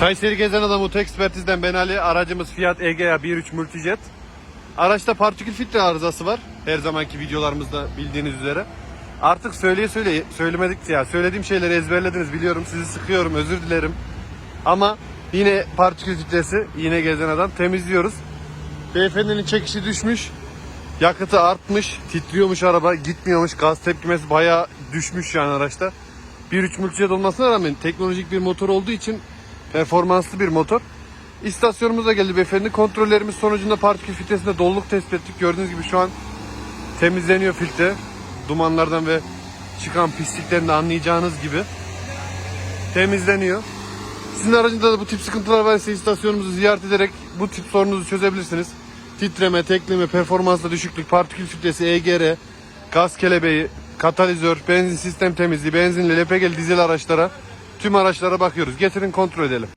Kayseri Gezen Adam Oto Ekspertiz'den ben Ali. Aracımız Fiat Egea 1.3 Multijet. Araçta partikül filtre arızası var. Her zamanki videolarımızda bildiğiniz üzere. Artık söyleye söyleye söylemedik ya. Söylediğim şeyleri ezberlediniz biliyorum. Sizi sıkıyorum özür dilerim. Ama yine partikül filtresi yine Gezen Adam temizliyoruz. Beyefendinin çekişi düşmüş. Yakıtı artmış. Titriyormuş araba. Gitmiyormuş. Gaz tepkimesi bayağı düşmüş yani araçta. 1.3 Multijet olmasına rağmen teknolojik bir motor olduğu için performanslı bir motor. İstasyonumuza geldi beyefendi. Kontrollerimiz sonucunda partikül filtresinde doluluk tespit ettik. Gördüğünüz gibi şu an temizleniyor filtre. Dumanlardan ve çıkan pisliklerini de anlayacağınız gibi temizleniyor. Sizin aracınızda da bu tip sıkıntılar varsa istasyonumuzu ziyaret ederek bu tip sorununuzu çözebilirsiniz. Titreme, tekleme, performansta düşüklük, partikül filtresi, EGR, gaz kelebeği, katalizör, benzin sistem temizliği, benzinli, LPG dizel araçlara, tüm araçlara bakıyoruz. Getirin kontrol edelim.